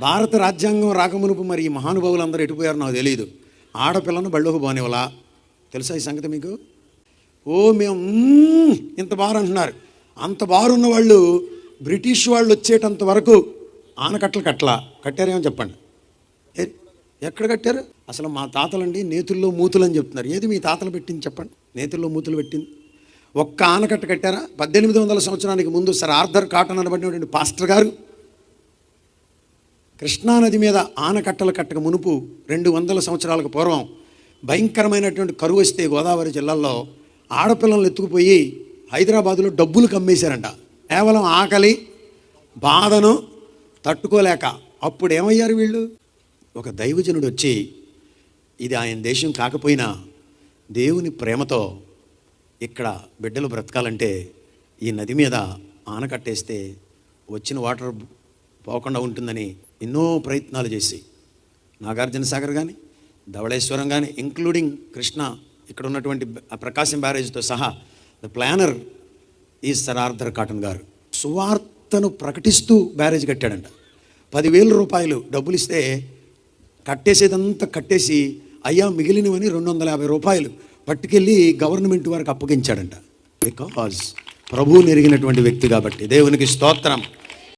భారత రాజ్యాంగం రాకమునుపు మరి ఈ మహానుభావులందరూ ఎటుపోయారో నాకు తెలియదు ఆడపిల్లను బళ్ళోకి పోనివలా తెలుసా ఈ సంగతి మీకు? ఓ మేము ఇంత బారు అంటున్నారు. అంత బారున్న వాళ్ళు బ్రిటిష్ వాళ్ళు వచ్చేటంత వరకు ఆనకట్టలు కట్టలా. కట్టారేమో చెప్పండి. ఎక్కడ కట్టారు? అసలు మా తాతలండి నేతుల్లో మూతులు అని చెప్తున్నారు. ఏది మీ తాతలు పెట్టింది చెప్పండి? నేతుల్లో మూతులు పెట్టింది. ఒక్క ఆనకట్ట కట్టారా? పద్దెనిమిది వందల సంవత్సరానికి ముందు సార్ ఆర్థర్ కాటన్ అనబడినటువంటి పాస్టర్ గారు కృష్ణానది మీద ఆనకట్టలు కట్టక మునుపు రెండు వందల సంవత్సరాలకు పూర్వం భయంకరమైనటువంటి కరువు వస్తే గోదావరి జిల్లాల్లో ఆడపిల్లలను ఎత్తుకుపోయి హైదరాబాదులో డబ్బులు కమ్మేశారంట. కేవలం ఆకలి బాధను తట్టుకోలేక అప్పుడు ఏమయ్యారు వీళ్ళు? ఒక దైవజనుడు వచ్చి ఇది ఆయన దేశం కాకపోయినా దేవుని ప్రేమతో ఇక్కడ బిడ్డలు బ్రతకాలంటే ఈ నది మీద ఆనకట్టేస్తే వచ్చిన వాటర్ పోకుండా ఉంటుందని ఎన్నో ప్రయత్నాలు చేసి నాగార్జున సాగర్ కానీ ధవళేశ్వరం కానీ ఇంక్లూడింగ్ కృష్ణ ఇక్కడ ఉన్నటువంటి ప్రకాశం బ్యారేజ్తో సహా ద ప్లానర్ ఈ సర్ ఆర్థర్ కాటన్ గారు. సువార్తను ప్రకటిస్తూ బ్యారేజ్ కట్టాడంట. పదివేల రూపాయలు డబ్బులు ఇస్తే కట్టేసేదంతా కట్టేసి అయ్యా మిగిలినవని రెండు వందల యాభై రూపాయలు పట్టుకెళ్ళి గవర్నమెంట్ వారికి అప్పగించాడంట. బికాజ్ ప్రభువు నెరిగినటువంటి వ్యక్తి కాబట్టి దేవునికి స్తోత్రం.